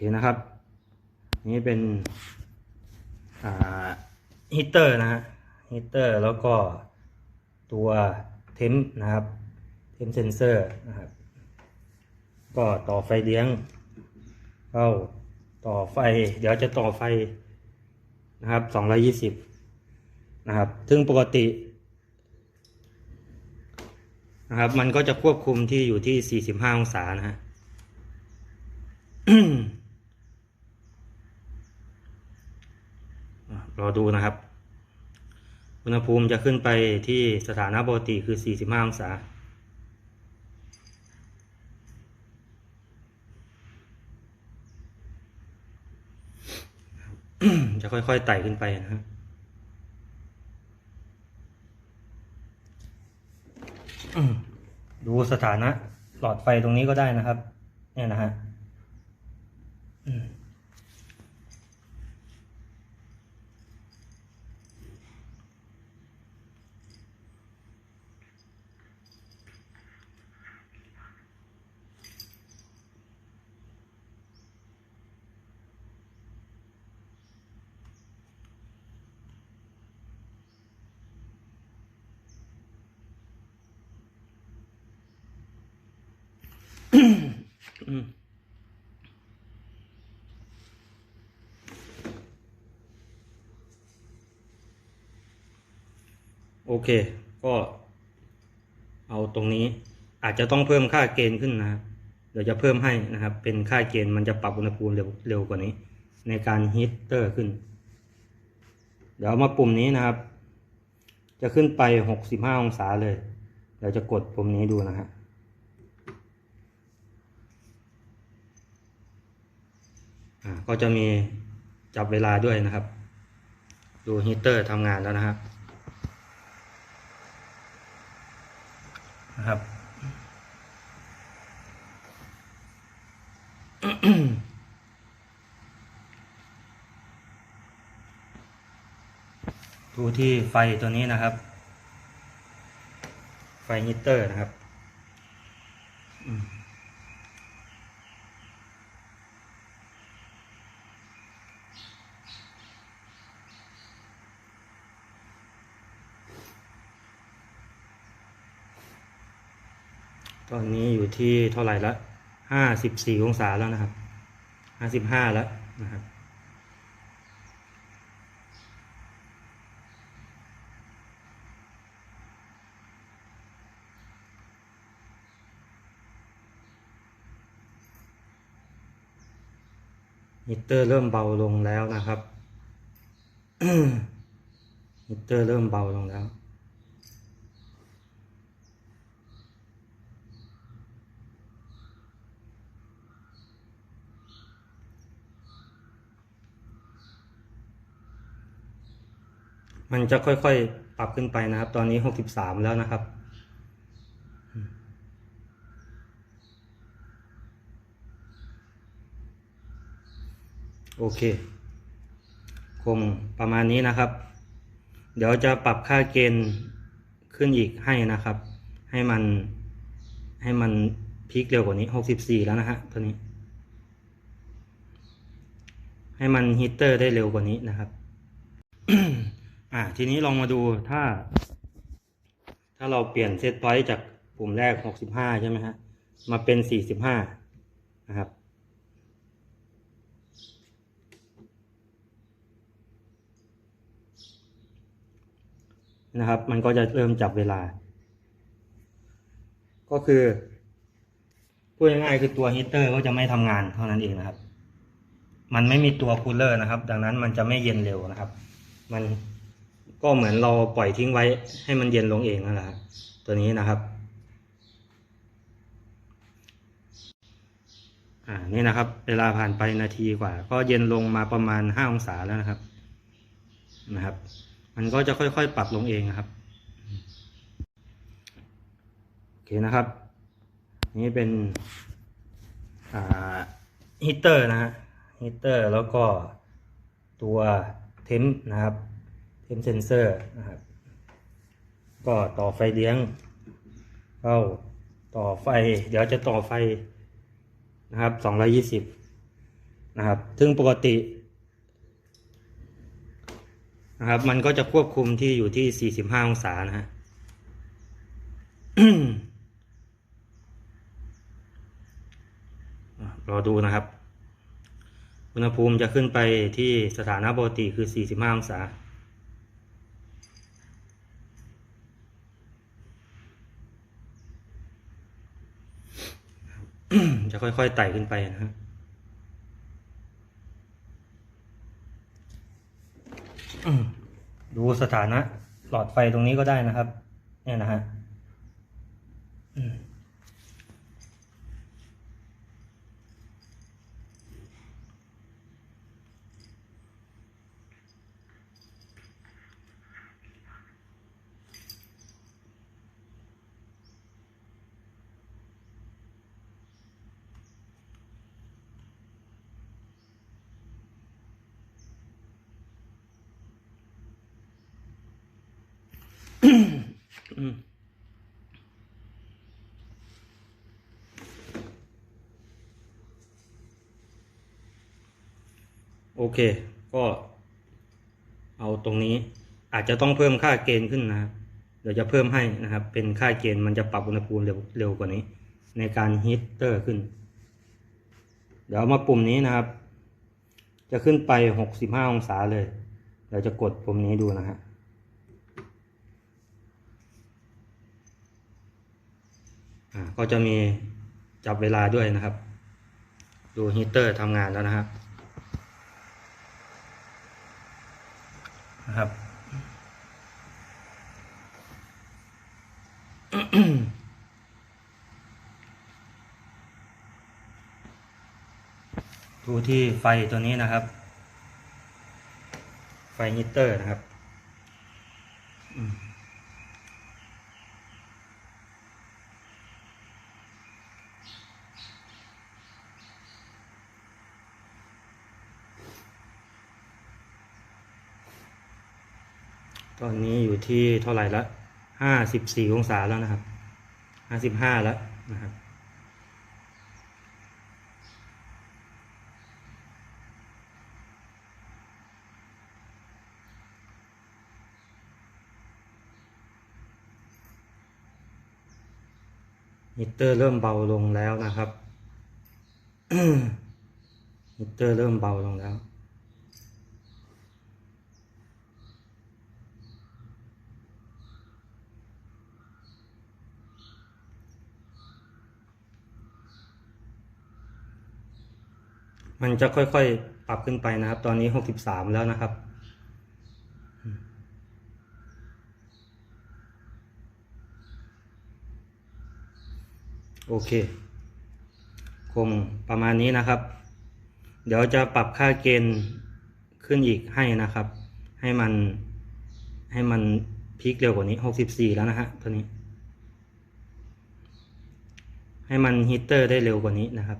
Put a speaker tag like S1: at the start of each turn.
S1: เคนะครับ นี่เป็นฮีเตอร์นะฮะฮีเตอร์แล้วก็ตัวเทมนะครับ เทมเซนเซอร์นะครับ ก็ต่อไฟเลี้ยงเข้าต่อไฟ เดี๋ยวจะต่อไฟนะครับสองร้อยี่สิบนะครับ ซึ่งปกตินะครับ มันก็จะควบคุมที่อยู่ที่ 45 องศานะฮะ อะ รอดูนะครับ อุณหภูมิจะขึ้นไปที่สถานะปกติคือ 45 องศา จะค่อยๆไต่ขึ้นไปนะฮะดูสถานะหลอดไฟตรงนี้ก็ได้นะครับ เนี่ยนะฮะ โอเค ก็เอาตรงนี้อาจจะต้องเพิ่มค่าเกณฑ์ขึ้นนะครับ เดี๋ยวจะเพิ่มให้นะครับ เป็นค่าเกณฑ์มันจะปรับอุณหภูมิเร็วเร็วกว่านี้ ในการฮีตเตอร์ขึ้น เดี๋ยวมาปุ่มนี้นะครับ จะขึ้นไปหกสิบห้าองศาเลย เดี๋ยวจะกดปุ่มนี้ดูนะฮะ อ่า ก็จะมีจับเวลาด้วยนะครับ ดูฮีตเตอร์ทำงานแล้วนะครับนะครับดูที่ไฟตัวนี้นะครับ ไฟฮีตเตอร์นะครับ ตอนนี้อยู่ที่เท่าไหร่ละห้าสิบสี่องศาแล้วนะครับห้าสิบห้าแล้วนะครับ มิเตอร์เริ่มเบาลงแล้วนะครับ มิเตอร์เริ่มเบาลงแล้ว มันจะค่อยๆ ปรับขึ้นไปนะครับ ตอนนี้หกสิบสามแล้วนะครับ โอเค คงประมาณนี้นะครับ เดี๋ยวจะปรับค่าเกณฑ์ขึ้นอีกให้นะครับ ให้มันให้มันพีคเร็วกว่านี้หกสิบสี่แล้วนะฮะตัวนี้ ให้มันฮีเตอร์ได้เร็วกว่านี้นะครับ อ่า ทีนี้ลองมาดูถ้า ถ้าเราเปลี่ยนเซตพอยต์จากปุ่มแรกหกสิบห้าใช่ไหมฮะ มาเป็นสี่สิบห้านะครับ นะครับ มันก็จะเริ่มจับเวลา ก็คือพูดง่ายๆคือตัวฮีเตอร์ก็จะไม่ทำงานเท่านั้นเองนะครับ มันไม่มีตัวคูลเลอร์นะครับ ดังนั้นมันจะไม่เย็นเร็วนะครับ มัน ก็เหมือนเราปล่อยทิ้งไว้ให้มันเย็นลงเองนั่นแหละตัวนี้นะครับอ่านี่นะครับ เวลาผ่านไปนาทีกว่า ก็เย็นลงมาประมาณห้าองศาแล้วนะครับนะครับ มันก็จะค่อยๆปรับลงเองนะครับโอเคนะครับ นี่เป็นอ่าฮีเตอร์นะฮะฮีเตอร์แล้วก็ตัวเทมนะครับ เทมเซนเซอร์นะครับก็ต่อไฟเลี้ยงเข้าต่อไฟ เดี๋ยวจะต่อไฟนะครับ 220 นะครับ ซึ่งปกตินะครับ มันก็จะควบคุมที่อยู่ที่ 45 องศานะฮะอะรอดูนะครับ อุณหภูมิจะขึ้นไปที่สถานะปกติคือ 45 องศา จะค่อยๆไต่ขึ้นไปนะฮะดูสถานะหลอดไฟตรงนี้ก็ได้นะครับ เนี่ยนะฮะ โอเค ก็เอาตรงนี้อาจจะต้องเพิ่มค่าเกณฑ์ขึ้นนะครับ เดี๋ยวจะเพิ่มให้นะครับ เป็นค่าเกณฑ์มันจะปรับอุณหภูมิเร็วเร็วกว่านี้ ในการฮีตเตอร์ขึ้น เดี๋ยวมาปุ่มนี้นะครับ จะขึ้นไป 65 องศาเลย เดี๋ยวจะกดปุ่มนี้ดูนะฮะ อ่า ก็จะมีจับเวลาด้วยนะครับ ดูฮีเตอร์ทำงานแล้วนะครับนะครับดูที่ไฟตัวนี้นะครับ ไฟฮีเตอร์นะครับ ตอนนี้อยู่ที่เท่าไหร่ละห้าสิบสี่องศาแล้วนะครับห้าสิบห้าแล้วนะครับ มิเตอร์เริ่มเบาลงแล้วนะครับ มิเตอร์เริ่มเบาลงแล้ว มันจะค่อยๆ ปรับขึ้นไปนะครับ ตอนนี้หกสิบสามแล้วนะครับ โอเค คงประมาณนี้นะครับ เดี๋ยวจะปรับค่าเกณฑ์ขึ้นอีกให้นะครับ ให้มันให้มันพีคเร็วกว่านี้หกสิบสี่แล้วนะฮะตัวนี้ ให้มันฮีเตอร์ได้เร็วกว่านี้นะครับ